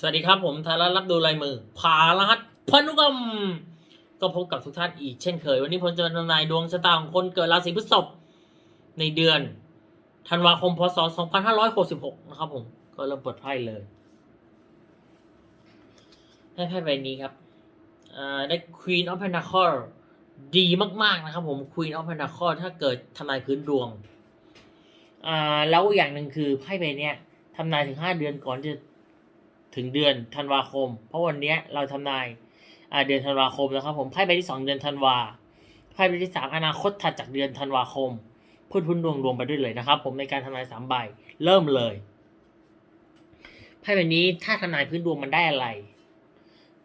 สวัสดีครับผมธารารับดูลายมือผารหัสพันุกรรมก็พบกับทุกท่านอีกเช่นเคย วันนี้ผมจะมาทำนายดวงชะตาของคนเกิดราศีพฤษภในเดือนธันวาคมพศ 2566 นะครับผม ก็เริ่มเปิดไพ่เลย ให้ไพ่ใบนี้ครับได้ Queen of Pentacles ดีมากๆนะครับผม Queen of Pentacles ถ้าเกิดทำนายพื้นดวงอ่าแล้วอย่างหนึ่งคือไพ่ใบนี้ทำนายถึงห้าเดือนก่อนจะ ถึงเดือนธันวาคม เพราะวันนี้เราทำนายเดือนธันวาคมนะครับผมไพ่ใบที่สองเดือนธันวาไพ่ใบที่สามอนาคตถัดจากเดือนธันวาคมพูดพื้นดวงรวมไปด้วยเลยนะครับ ผมในการทำนายสามใบเริ่มเลยไพ่ใบนี้ถ้าทำนายพื้นดวงมันได้อะไร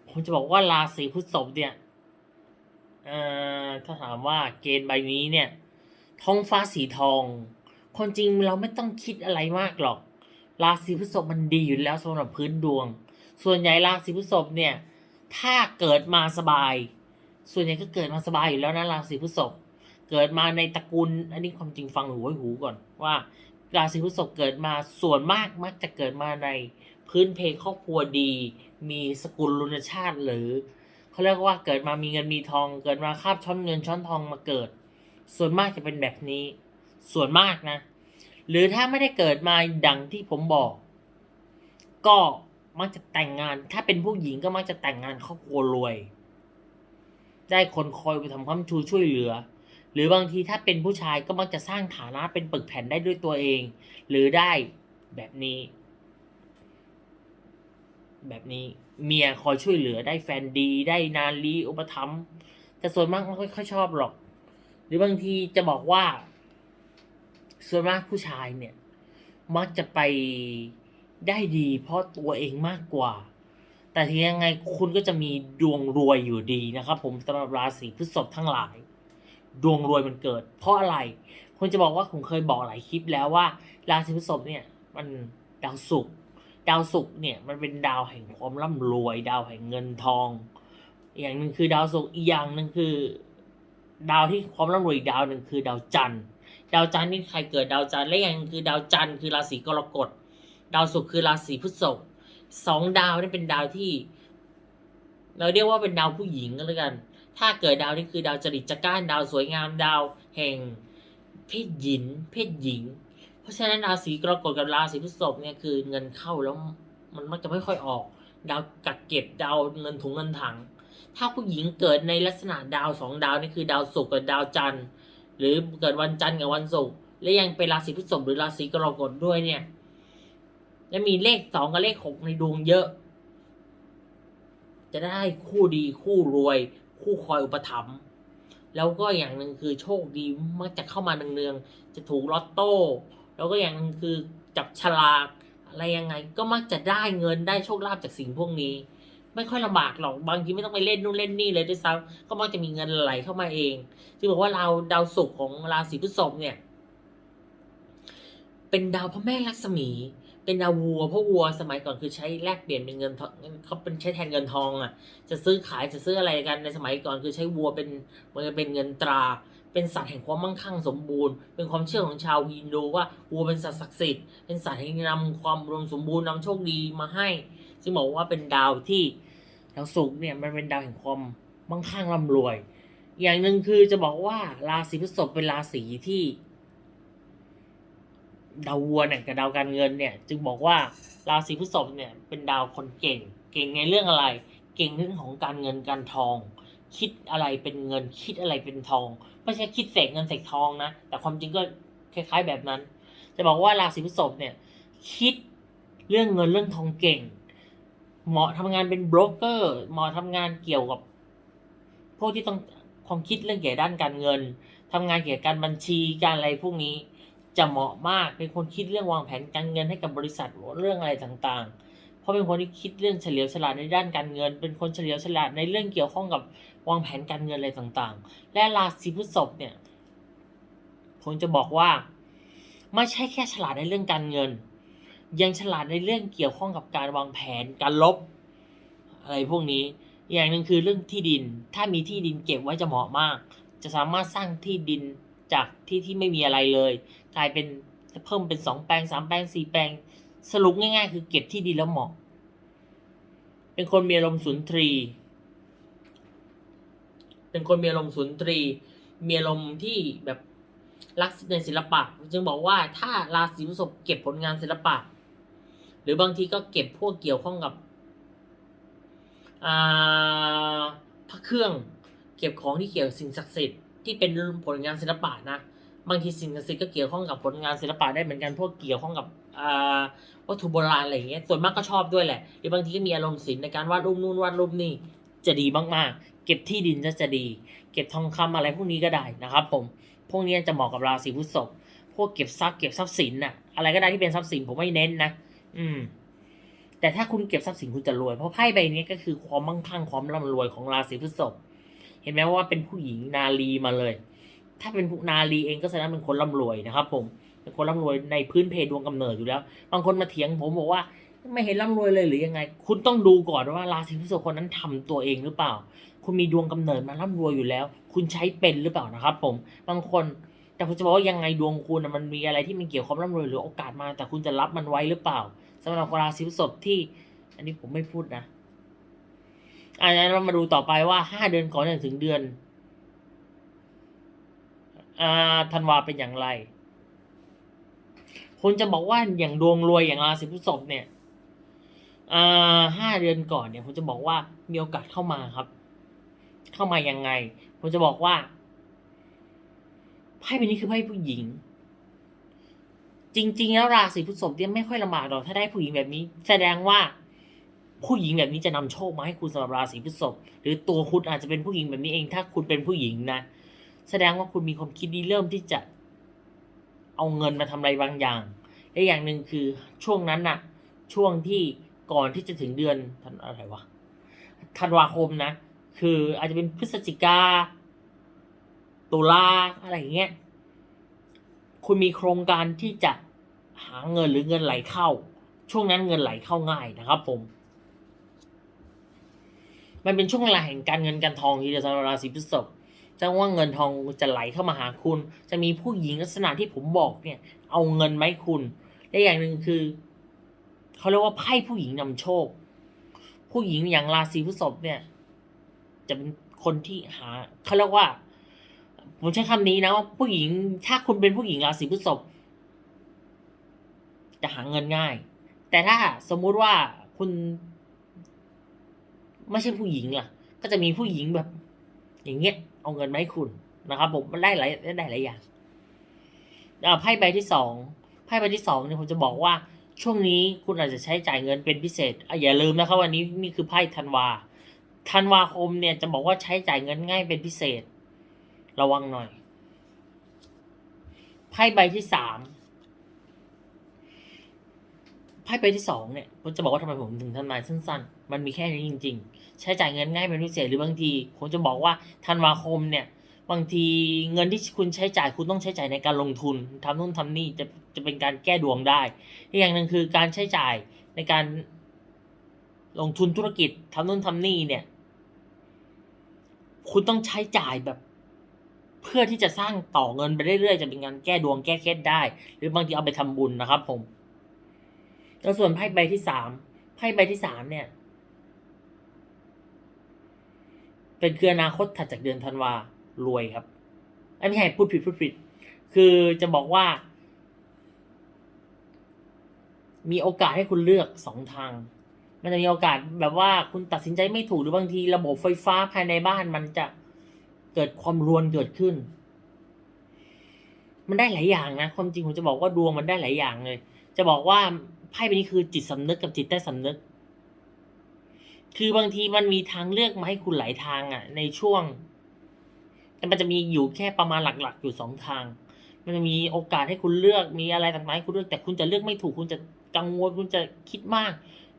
ผมจะบอกว่าราศีพฤษภเนี่ยถ้าถามว่าเกณฑ์ใบนี้เนี่ยท้องฟ้าสีทองคนจริงเราไม่ต้องคิดอะไรมากหรอก ราศีพฤษภมันดีอยู่แล้วสำหรับพื้นดวง ส่วนใหญ่ราศีพฤษภเนี่ย ถ้าเกิดมาสบาย ส่วนใหญ่ก็เกิดมาสบายอยู่แล้วนะราศีพฤษภเกิดมาในตระกูลอันนี้ความจริงฟังหูไว้หูก่อนว่า ราศีพฤษภเกิดมาส่วนมากมักจะเกิดมาในพื้นเพครอบครัวดี มีสกุลลุนชาติหรือเขาเรียกว่าเกิดมามีเงินมีทอง เกิดมาคาบช้อนเงินช้อนทองมาเกิด ส่วนมากจะเป็นแบบนี้ ส่วนมากนะ หรือถ้าไม่ได้เกิดมาดังที่ผมบอก ก็มักจะแต่งงาน ถ้าเป็นผู้หญิงก็มักจะแต่งงานครอบครัวรวย ได้คนคอยไปทำความชูช่วยเหลือ หรือบางทีถ้าเป็นผู้ชายก็มักจะสร้างฐานะเป็นปึกแผ่นได้ด้วยตัวเอง หรือได้แบบนี้ แบบนี้เมียคอยช่วยเหลือได้แฟนดี ได้นาลีอุปถัมภ์แต่ส่วนมากไม่ค่อยชอบหรอก หรือบางทีจะบอกว่า ส่วนมากผู้ชายเนี่ย มักจะไปได้ดีเพราะตัวเองมากกว่า แต่ทียังไงคุณก็จะมีดวงรวยอยู่ดีนะครับ ผมสำหรับราศีพฤษภทั้งหลาย ดวงรวยมันเกิด เพราะอะไรคุณจะบอกว่าผมเคยบอกหลายคลิปแล้วว่า ราศีพฤษภเนี่ย มันดาวศุกร์ดาวศุกร์เนี่ยมันเป็นดาวแห่งความร่ำรวย ดาวแห่งเงินทอง อย่างหนึ่งคือดาวศุกร์อีกอย่างหนึ่งคือ ดาวที่ความร่ำรวยดาวหนึ่งคือดาวจันทร์ ดาวจันทร์นี่ใครเกิดดาวจันทร์และอย่างคือดาวจันทร์คือราศีกรกฎ ดาวศุกร์คือราศีพฤษภสองดาวนี่เป็นดาวที่ เราเรียกว่าเป็นดาวผู้หญิงก็แล้วกัน ถ้าเกิดดาวนี่คือดาวจริตจักร้านดาวสวยงามดาวแห่งเพศหญิง เพศหญิง เพราะฉะนั้นราศีกรกฎกับราศีพฤษภเนี่ยคือเงินเข้าแล้วมันมักจะไม่ค่อยออก ดาวกักเก็บดาวเงินถุงเงินถัง ถ้าผู้หญิงเกิดในลักษณะดาวสองดาวนี่คือดาวศุกร์กับดาวจันทร์ หรือเกิดวันจันทร์กับวันศุกร์และยังเป็นราศีพฤษภหรือราศีกรกฎด้วยเนี่ยจะมีเลขสองกับเลขหกในดวงเยอะ จะได้คู่ดีคู่รวย คู่คอยอุปถัมภ์แล้วก็อย่างหนึ่งคือโชคดีมักจะเข้ามาเนืองๆจะถูกลอตโต้ แล้วก็อย่างหนึ่งคือจับฉลากอะไรยังไง ก็มักจะได้เงินได้โชคลาภจากสิ่งพวกนี้ ไม่ค่อยลำบากหรอกบางทีไม่ต้องไปเล่นนู่นเล่นนี่เลยด้วยซ้ำก็มักจะมีเงินไหลเข้ามาเองที่บอกว่าเราดาวศุกร์ของราศีพฤษภเนี่ย เป็นดาวพระแม่ลักษมี เป็นดาววัวเพราะวัวสมัยก่อนคือใช้แลกเปลี่ยนเป็นเงินทองเขาเป็นใช้แทนเงินทองอะ จะซื้อขายจะซื้ออะไรกันในสมัยก่อนคือใช้วัวเป็นมันเป็นเงินตรา เป็นสัตว์แห่งความมั่งคั่งสมบูรณ์ เป็นความเชื่อของชาวฮินดูว่าวัวเป็นสัตว์ศักดิ์สิทธิ์เป็นสัตว์แห่งนำความรวมสมบูรณ์นำโชคดีมาให้ ซึ่งบอกว่าเป็นดาวที่ดาวศุกร์เนี่ยมันเป็นดาวแห่งความมั่งคั่งร่ำรวย อย่างหนึ่งคือจะบอกว่าราศีพฤษภเป็นราศีที่ดาววัวเนี่ยกับดาวการเงินเนี่ย จึงบอกว่าราศีพฤษภเนี่ยเป็นดาวคนเก่ง เก่งในเรื่องอะไร เก่งเรื่องของการเงินการทอง คิดอะไรเป็นเงินคิดอะไรเป็นทองไม่ใช่คิดเสกเงินเสกทองนะแต่ความจริงก็คล้ายๆแบบนั้น จะบอกว่าราศีพฤษภเนี่ย คิดเรื่องเงินเรื่องทองเก่ง เหมาะทำงานเป็นโบรกเกอร์เหมาะทำงานเกี่ยวกับพวกที่ต้องความคิดเรื่องเกี่ยวด้านการเงินทำงานเกี่ยวกับการบัญชีการอะไรพวกนี้ จะเหมาะมากเป็นคนคิดเรื่องวางแผนการเงินให้กับบริษัทเรื่องอะไรต่างๆ เพราะเป็นคนที่คิดเรื่องเฉลียวฉลาดในด้านการเงิน เป็นคนเฉลียวฉลาดในเรื่องเกี่ยวข้องกับวางแผนการเงินอะไรต่างๆ และราศีพฤษภเนี่ยผมจะบอกว่า ไม่ใช่แค่ฉลาดในเรื่องการเงิน ยังฉลาดในเรื่องเกี่ยวข้องกับการวางแผนการลบ อะไรพวกนี้ อย่างหนึ่งคือเรื่องที่ดิน ถ้ามีที่ดินเก็บไว้จะเหมาะมาก จะสามารถสร้างที่ดินจากที่ที่ไม่มีอะไรเลย กลายเป็นเพิ่มเป็นสองแปลงสามแปลงสี่แปลง สรุปง่าย ๆ คือเก็บที่ดินแล้วเหมาะ เป็นคนมีอารมณ์สุนทรี เป็นคนมีอารมณ์สุนทรี มีอารมณ์ที่แบบรักในศิลปะ จึงบอกว่าถ้าราศีพฤษภเก็บผลงานศิลปะ รือบางทีก็เก็บพวกเกี่ยวข้องกับอ่าพระเครื่องเก็บของที่เกี่ยวกับสิ่งศักดิ์สิทธิ์ที่เป็นผลงานศิลปะนะบางทีสิ่งศักดิ์สิทธิ์ก็เกี่ยวข้องกับผลงานศิลปะได้เหมือนกันพวกเกี่ยวข้องกับอ่าวัตถุโบราณอะไรอย่างเงี้ยส่วนมากก็ชอบด้วยแหละหรือบางทีก็มีอารมณ์ศิลป์ในการวาดรูปนู่นวาดรูปนี่จะดีมากๆ เก็บที่ดินจะจะดี เก็บทองคำอะไรพวกนี้ก็ได้นะครับ ผมพวกนี้จะเหมาะกับราศีพฤษภพวกเก็บทรัพย์เก็บทรัพย์สินน่ะอะไรก็ได้ที่เป็นทรัพย์สินผมไม่เน้นนะ อืม แต่ถ้าคุณเก็บทรัพย์สินคุณจะรวย เพราะไพ่ใบนี้ก็คือความมั่งคั่งความร่ำรวยของราศีพฤษภเห็นไหมว่าเป็นผู้หญิงนาลีมาเลย ถ้าเป็นผู้นาลีเองก็แสดงเป็นคนร่ำรวยนะครับ ผม เป็นคนร่ำรวยในพื้นเพดวงกำเนิดอยู่แล้ว บางคนมาเถียงผมบอกว่าไม่เห็นร่ำรวยเลยหรือยังไง คุณต้องดูก่อนว่าราศีพฤษภคนนั้นทำตัวเองหรือเปล่า คุณมีดวงกำเนิดมาร่ำรวยอยู่แล้ว คุณใช้เป็นหรือเปล่านะครับ ผม บางคน แต่ผมจะบอกว่ายังไงดวงคุณมันมีอะไรที่มันเกี่ยวกับความร่ำรวยหรือโอกาสมา แต่คุณจะรับมันไว้หรือเปล่า สำหรับราศีพฤษภที่ อันนี้ผมไม่พูดนะอันนั้นเรามาดูต่อไปว่าห้าเดือนก่อนจนถึงเดือนอ่าธันวาเป็นอย่างไรคุณจะบอกว่าอย่างดวงรวยอย่างราศีพฤษภเนี่ยอ่าห้าเดือนก่อนเนี่ยผมจะบอกว่ามีโอกาสเข้ามาครับ เข้ามายังไงผมจะบอกว่าไพ่ใบนี้คือไพ่ผู้หญิง จริง ๆ แล้วราศีพฤษภเนี่ยไม่ค่อยลำบากหรอกถ้าได้ผู้หญิงแบบนี้ แสดงว่าผู้หญิงแบบนี้จะนำโชคมาให้คุณสำหรับราศีพฤษภหรือตัวคุณอาจจะเป็นผู้หญิงแบบนี้เอง ถ้าคุณเป็นผู้หญิงนะ แสดงว่าคุณมีความคิดดีเริ่มที่จะเอาเงินมาทำอะไรบางอย่างและอย่างหนึ่งคือช่วงนั้นน่ะ ช่วงที่ก่อนที่จะถึงเดือนธันอะไรวะธันวาคมนะ คืออาจจะเป็นพฤศจิกาตุลาอะไรอย่างเงี้ย คุณมีโครงการที่จะหาเงินหรือเงินไหลเข้า ช่วงนั้นเงินไหลเข้าง่ายนะครับผม มันเป็นช่วงเวลาแห่งการเงินการทองที่จะสำหรับราศีพฤษภจะว่าเงินทองจะไหลเข้ามาหาคุณ จะมีผู้หญิงลักษณะที่ผมบอกเนี่ย เอาเงินไหมคุณ และอย่างหนึ่งคือเขาเรียกว่าไพ่ผู้หญิงนำโชค ผู้หญิงอย่างราศีพฤษภเนี่ย จะเป็นคนที่หาเขาเรียกว่า ผมใช้คำนี้นะว่าผู้หญิง ถ้าคุณเป็นผู้หญิงราศีพฤษภจะหาเงินง่าย แต่ถ้าสมมุติว่าคุณ ไม่ใช่ผู้หญิงล่ะ ก็จะมีผู้หญิงแบบ อย่างเงี้ย เอาเงินมาให้คุณนะครับผมมันได้หลายได้หลายอย่างอ่าไพ่ใบที่สองไพ่ใบที่สองเนี่ยผมจะบอกว่าช่วงนี้คุณอาจจะใช้จ่ายเงินเป็นพิเศษอะอย่าลืมนะครับวันนี้นี่คือไพ่ธันวาธันวาคมเนี่ยจะบอกว่าใช้จ่ายเงินง่ายเป็นพิเศษ ระวังหน่อย ไพ่ใบที่สามไพ่ใบที่สองเนี่ยผมจะบอกว่าทำไมผมถึงทำนายสั้น ๆ มันมีแค่นี้จริง ๆ ใช้จ่ายเงินง่ายเป็นพิเศษหรือบางทีผมจะบอกว่าธันวาคมเนี่ย บางทีเงินที่คุณใช้จ่ายคุณต้องใช้จ่ายในการลงทุนทำนู่นทำนี่จะจะเป็นการแก้ดวงได้อีกอย่างหนึ่งคือการใช้จ่ายในการลงทุนธุรกิจทำนู่นทำนี่เนี่ย คุณต้องใช้จ่ายแบบ เพื่อที่จะสร้างต่อเงินไปเรื่อยๆ จะเป็นการแก้ดวงแก้เคล็ดได้ หรือบางทีเอาไปทำบุญนะครับ ผมแล้วส่วนไพ่ใบที่สามไพ่ใบที่สามเนี่ย เป็นคืออนาคตถัดจากเดือนธันวารวยครับไอ้ไม่ใช่พูดผิดพูดผิด คือจะบอกว่า มีโอกาสให้คุณเลือกสองทาง มันจะมีโอกาสแบบว่าคุณตัดสินใจไม่ถูกหรือบางทีระบบไฟฟ้าภายในบ้านมันจะ เกิดความรวนเกิดขึ้น มันได้หลายอย่างนะความจริงผมจะบอกว่าดวงมันได้หลายอย่างเลย จะบอกว่าไพ่ใบนี้คือจิตสำนึกกับจิตใต้สำนึก คือบางทีมันมีทางเลือกมาให้คุณหลายทางอะ ในช่วงแต่มันจะมีอยู่แค่ประมาณหลัก ๆ อยู่สองทาง มันจะมีโอกาสให้คุณเลือกมีอะไรต่างๆให้คุณเลือก แต่คุณจะเลือกไม่ถูกคุณจะกังวลคุณจะคิดมาก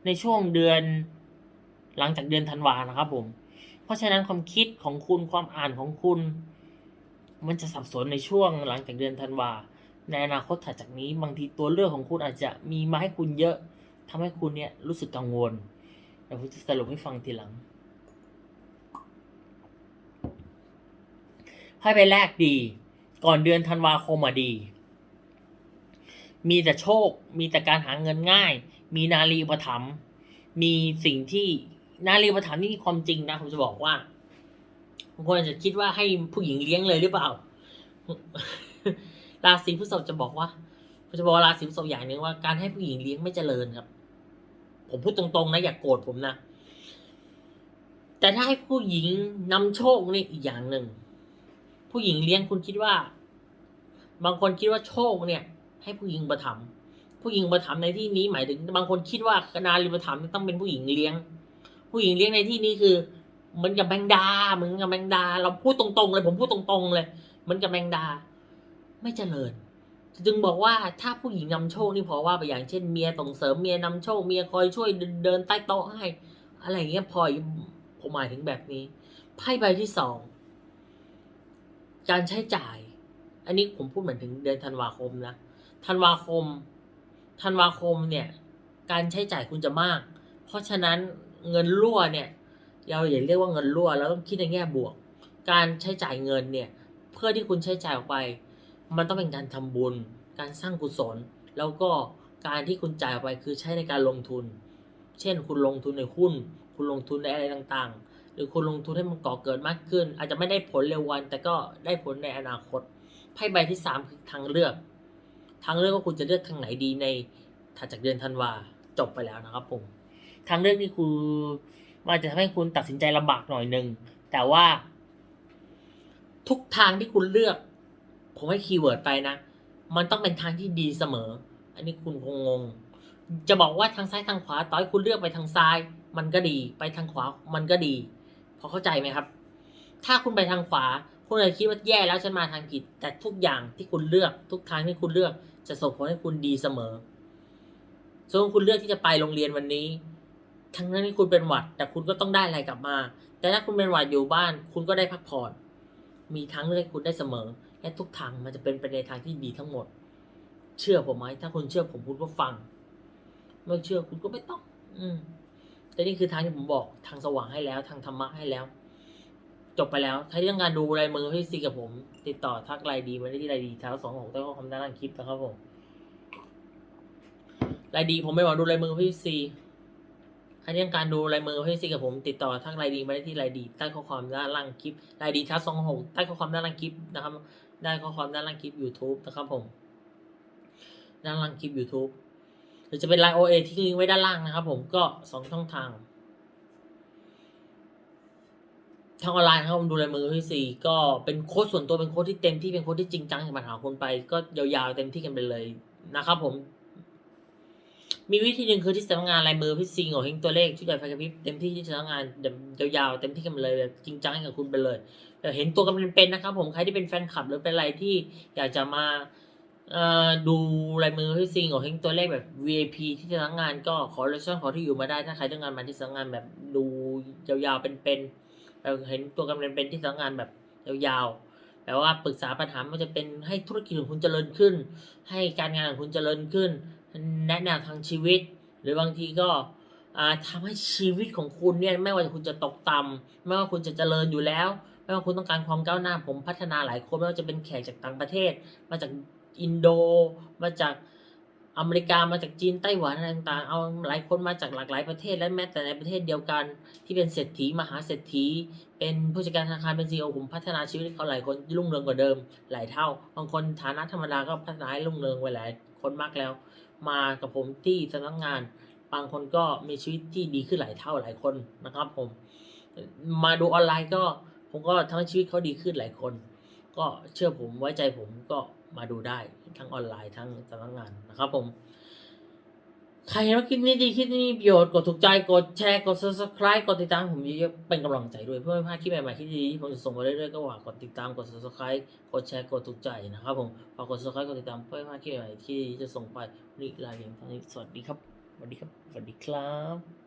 ในช่วงเดือน หลังจากเดือนธันวานะครับผม เพราะฉะนั้นความคิดของคุณความอ่านของคุณ มันจะสับสนในช่วงหลังจากเดือนธันวาในอนาคตถัดจากนี้บางทีตัวเลือกของคุณอาจจะมีมาให้คุณเยอะทำให้คุณเนี่ยรู้สึกกังวลเดี๋ยวผมจะสรุปให้ฟังทีหลังไพ่ใบแรกดี ก่อนเดือนธันวาคมอะดี มีแต่โชค มีแต่การหาเงินง่าย มีนาลีอุปถัมภ์มีสิ่งที่ นารีประถามนี่ความจริงนะผมจะบอกว่าบางคนอาจจะคิดว่าให้ผู้หญิงเลี้ยงเลยหรือเปล่า ราศีพฤษภจะบอกว่าผมจะบอกราศีพฤษภอย่างหนึ่งว่าการให้ผู้หญิงเลี้ยงไม่เจริญครับ ผมพูดตรงๆ นะอย่ากโกรธผมนะแต่ถ้าให้ผู้หญิงนำโชคนี่อีกอย่างหนึ่ง ผู้หญิงเลี้ยงคุณคิดว่า บางคนคิดว่าโชคเนี่ย ให้ผู้หญิงประถมผู้หญิงประถมในที่นี้หมายถึง บางคนคิดว่าคณาริประถมต้องเป็นผู้หญิงเลี้ยง ผู้หญิงเลี้ยงในที่นี้คือเหมือนกับแมงดาเหมือนกับแมงดา เราพูดตรงๆ เลย ผมพูดตรงๆ เลยเหมือนกับแมงดา ไม่เจริญจึงบอกว่าถ้าผู้หญิงนำโชคนี่พอว่าไปอย่างเช่นเมียส่งเสริมเมียนำโชคเมียคอยช่วยเดินใต้โต๊ะให้ อะไรเงี้ยพอผมหมายถึงแบบนี้ไพ่ใบที่สองการใช้จ่าย อันนี้ผมพูดเหมือนถึงเดือนธันวาคมนะธันวาคมธันวาคมเนี่ย การใช้จ่ายคุณจะมาก เพราะฉะนั้น เงินรั่วเนี่ยเราอย่าเรียกว่าเงินรั่วเราต้องคิดในแง่บวก การใช้จ่ายเงินเนี่ย เพื่อที่คุณใช้จ่ายออกไป มันต้องเป็นการทำบุญ การสร้างกุศล แล้วก็การที่คุณจ่ายออกไปคือใช้ในการลงทุน เช่น คุณลงทุนในหุ้น คุณลงทุนในอะไรต่างๆ หรือคุณลงทุนให้มันก่อเกิดมากขึ้น อาจจะไม่ได้ผลเร็ววัน แต่ก็ได้ผลในอนาคตไพ่ใบที่สามคือทางเลือกทางเลือกว่าคุณจะเลือกทางไหนดีในถัดจากเดือนธันวาจบไปแล้วนะครับผม ทางเลือกนี่คือมันจะทำให้คุณตัดสินใจลำบากหน่อยหนึ่งแต่ว่า ทุกทางที่คุณเลือก ผมให้คีย์เวิร์ดไปนะ มันต้องเป็นทางที่ดีเสมอ อันนี้คุณคงงง จะบอกว่าทางซ้ายทางขวาต่อให้คุณเลือกไปทางซ้าย มันก็ดี ไปทางขวามันก็ดีพอเข้าใจไหมครับ ถ้าคุณไปทางขวา คุณอาจจะคิดว่าแย่แล้วฉันมาทางผิด แต่ทุกอย่างที่คุณเลือกทุกทางที่คุณเลือกจะส่งผลให้คุณดีเสมอส่วนคุณเลือกที่จะไปโรงเรียนวันนี้ ทั้งนั้นที่คุณเป็นหวัด แต่คุณก็ต้องได้อะไรกลับมา แต่ถ้าคุณเป็นหวัดอยู่บ้าน คุณก็ได้พักผ่อน มีทางเลือกให้คุณได้เสมอ และทุกทางมันจะเป็นไปในทางที่ดีทั้งหมด เชื่อผมไหมถ้าคุณเชื่อผมคุณก็ฟัง ไม่เชื่อคุณก็ไม่ต้อง อืม แต่นี่คือทางที่ผมบอกทางสว่างให้แล้ว ทางธรรมะให้แล้ว จบไปแล้ว ถ้าต้องการดูลายมือพี่ซีกับผม ติดต่อทักไลน์ดีมาได้ที่ไลน์ดีเท้าสองหกใต้ข้อความด้านล่างคลิปนะครับผมไลน์ดีผมไม่หวังดูลายมือพี่ซี ใครที่ต้องการดูลายมือพี่ซีกับผมติดต่อทักไลน์ดีมาได้ที่ไลน์ดีใต้ข้อความด้านล่างคลิปไลน์ดีท้าสองหกใต้ข้อความด้านล่างคลิปนะครับได้ข้อความด้านล่างคลิป YouTube นะครับผม ด้านล่างคลิป YouTube หรือจะเป็นไลน์ OA ที่ลิงก์ไว้ด้านล่างนะครับผมก็สองช่องทางทางออนไลน์ครับผมดูลายมือที่สี่ก็เป็นโค้ดส่วนตัวเป็นโค้ดที่เต็มที่เป็นโค้ดที่จริงจังกับปัญหาคนไป ก็ยาวๆเต็มที่กันไปเลยนะครับผม มีวิธีหนึ่งคือที่สำนักงานลายมือพี่ซีโง่เฮงตัวเลขชุดใหญ่ไฟกระพริบเต็มที่ที่สำนักงานยาวๆเต็มที่กันเลยแบบจริงจังให้กับคุณไปเลยเห็นตัวกันเป็นๆนะครับผมใครที่เป็นแฟนคลับหรือเป็นอะไรที่อยากจะมาดูลายมือพี่ซีโง่เฮงตัวเลขแบบ VIP ที่สำนักงานก็ขอเลชั่นขอที่อยู่มาได้ถ้าใครต้องการมาที่สำนักงานแบบดูยาวๆเป็นๆเราเห็นตัวกันเป็นที่สำนักงานแบบยาวๆแต่ว่าปรึกษาปัญหามันจะเป็นให้ธุรกิจของคุณเจริญขึ้น ให้การงานของคุณเจริญขึ้น แนะแนวทางชีวิต หรือบางทีก็อ่าทำให้ชีวิตของคุณเนี่ยไม่ว่าคุณจะตกต่ำไม่ว่าคุณจะเจริญอยู่แล้ว ไม่ว่าคุณต้องการความก้าวหน้าผมพัฒนาหลายคนไม่ว่าจะเป็นแขกจากต่างประเทศ มาจากอินโด มาจากอเมริกามาจากจีนไต้หวันอะไรต่างๆ เอาหลายคนมาจากหลากหลายประเทศและแม้แต่ในประเทศเดียวกัน ที่เป็นเศรษฐีมหาเศรษฐี เป็นผู้จัดการธนาคารเป็นซีอผมพัฒนาชีวิตเขาหลายคนรุ่งเรืองกว่าเดิม หลายเท่า บางคนฐานะธรรมดาก็พัฒนาให้รุ่งเรืองไปหลายคนมากแล้ว มากับผมที่สำนักงาน บางคนก็มีชีวิตที่ดีขึ้นหลายเท่าหลายคนนะครับ ผม มาดูออนไลน์ก็ผมก็ทั้งชีวิตเขาดีขึ้นหลายคน ก็เชื่อผมไว้ใจผมก็มาดูได้ทั้งออนไลน์ทั้งสำนักงานนะครับผม ใครเห็นว่าคลิปนี้ดีคลิปนี้มีประโยชน์กดถูกใจกดแชร์กด subscribe กดติดตามผมเยอะๆเป็นกำลังใจด้วยเพื่อไม่พลาดคลิปใหม่ๆที่ดีๆที่ผมจะส่งมาเรื่อยๆก็หวังกดติดตามกด subscribe กดแชร์กดถูกใจนะครับผมฝากกด subscribe กดติดตามเพื่อไม่พลาดคลิปใหม่ๆที่จะส่งไปนนี่ลาเพียงเท่านี้สวัสดีครับสวัสดีครับสวัสดีครับ